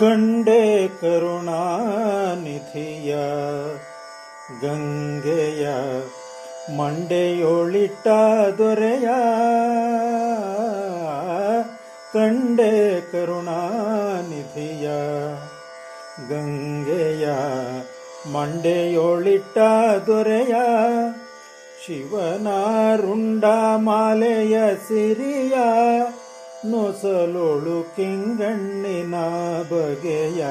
ಕಂಡೆ ಕರುಣಾನಿಧಿಯ ಗಂಗೆಯ ಮಂಡೆಯೊಳಿಟ್ಟ ದೊರೆಯ ಕಂಡೆ ಕರುಣಾನಿಧಿಯ ಗಂಗೆಯ ಮಂಡೆಯೊಳಿಟ್ಟ ದೊರೆಯ ಶಿವನ ರುಂಡ ಮಾಲೆಯ ಸಿರಿಯ, ನೊಸಲೊಳು ಕಿಂಗಣ್ಣಿನ ಬಗೆಯ.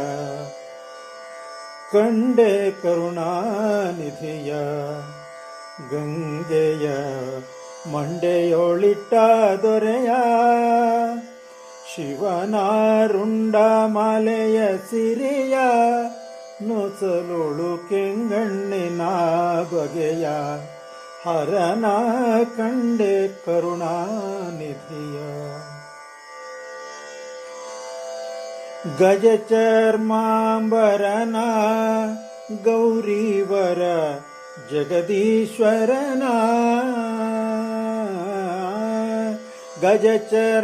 ಕಂಡೆ ಕರುಣಾನಿಧಿಯ ಗಂಗೆಯ ಮಂಡೆಯೊಳಿಟ್ಟ ದೊರೆಯ. ಶಿವನಾರುಂಡ ಮಾಲೆಯ ಸಿರಿಯ, ನೊಸಲೊಳು ಕೆಂಗಣ್ಣಿನ ಬಗೆಯ. हरना कण्डे करुणानिधिया गजचर्माम्बरना गौरीवर जगदीश्वरना। गजचर्माम्बरना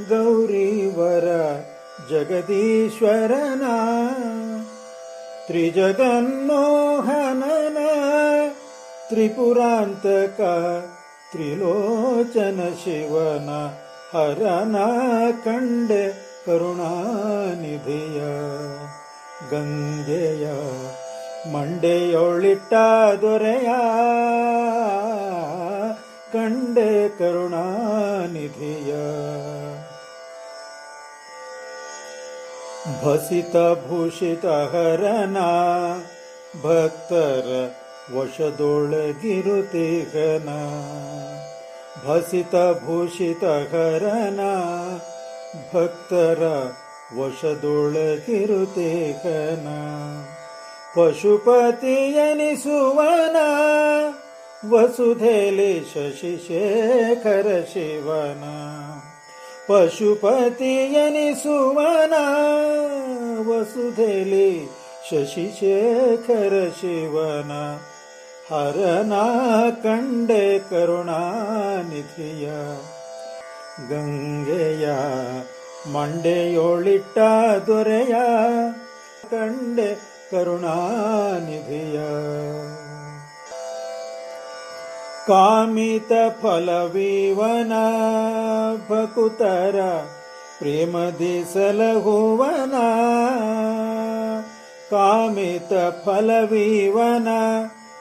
गौरीवर जगदीश्वरना। त्रिजगन्मोहन ತ್ರಿಪುರಾಂತಕ ತ್ರಿಲೋಚನ ಶಿವನ ಹರನ ಕಂಡೆ ಕರುಣಾನಿಧಿಯ ಗಂಗೆಯ ಮಂಡೆಯೊಳಿಟ್ಟ ದೊರೆಯ ಕಂಡೆ ಕರುಣಾನಿಧಿಯ ಭಸಿತ ಭೂಷಿತ ಹರನ ಭಕ್ತರ ವಶದೊಳಗಿರುತಿಗನ ಭಸಿತ ಭೂಷಿತ ಹರನ ಭಕ್ತರ ವಶದೊಳಗಿರುತೇಕನ ಪಶುಪತಿಯನಿಸುವನ ವಸುಧೇಲಿ ಶಶಿಶೇಖರ ಶಿವನ ಪಶುಪತಿಯನಿಸುವನ ವಸುಧೇಲಿ ಶಶಿಶೇಖರ ಶಿವನ ಹರನ ಕಂಡೆ ಕರುಣಾನಿಧಿಯ ಗಂಗೆಯ ಮಂಡೆಯೊಳಿಟ್ಟ ದೊರೆಯ ಕಂಡೆ ಕರುಣಾನಿಧಿಯ ಕಾಮಿತ ಫಲವೀವನ ಭಕುತರ ಪ್ರೇಮದಿ ಸಲಹುವನ ಕಾಮಿತ ಫಲವೀವನ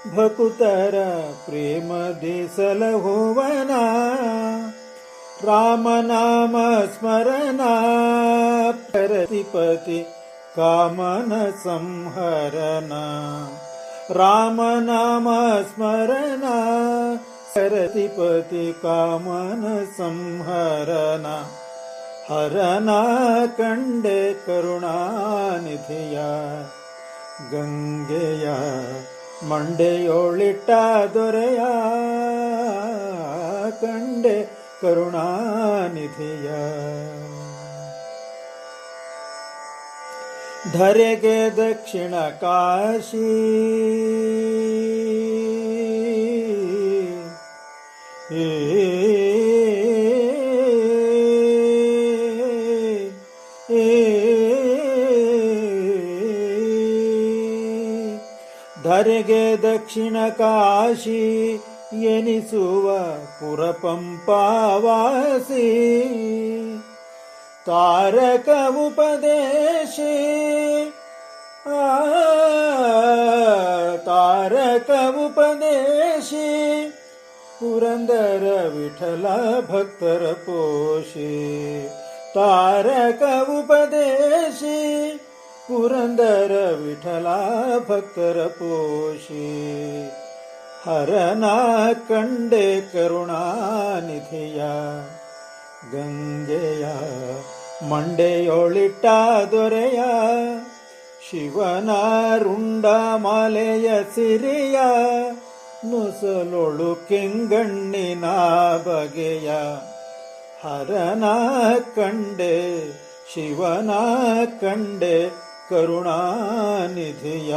भकुतर प्रेमदिसलभुवना रामनाम स्मरणा करतिपति कामन संहरना। रामनाम स्मरणा सरतिपति कामन संहरना। हरना कण्डे करुणानिधिया गङ्गया ಮಂಡೆಯೊಳಿಟ್ಟ ದೊರೆಯ ಕಂಡೆ ಕರುಣಾನಿಧಿಯ. ಧರೆಗೆ ದಕ್ಷಿಣ ಕಾಶಿ. ಏ ಧರೆಗೆ ದಕ್ಷಿಣ ಕಾಶಿ ಎನಿಸುವ ಪುರಪಂಪಾವಾಸಿ. ತಾರಕ ಉಪದೇಶಿ. ತಾರಕ ಉಪದೇಶಿ. ಪುರಂದರ ವಿಠಲ ಭಕ್ತರ ಪೋಷಿ. ತಾರಕ ಉಪದೇಶಿ. ಪುರಂದರ ವಿಠಲ ಭಕ್ತರ ಪೋಷಿ. ಹರನ ಕಂಡೆ ಕರುಣಾನಿಧಿಯ ಗಂಗೆಯ ಮಂಡೆಯೊಳಿಟ್ಟ ದೊರೆಯ. ಶಿವನ ರುಂಡ ಮಾಲೆಯ ಸಿರಿಯ. ನುಸಲೊಳು ಕೆಂಗಣ್ಣಿನ ಬಗೆಯ. ಹರನ ಕಂಡೆ, ಶಿವನ ಕಂಡೆ ಕರುಣಾನಿಧಿಯ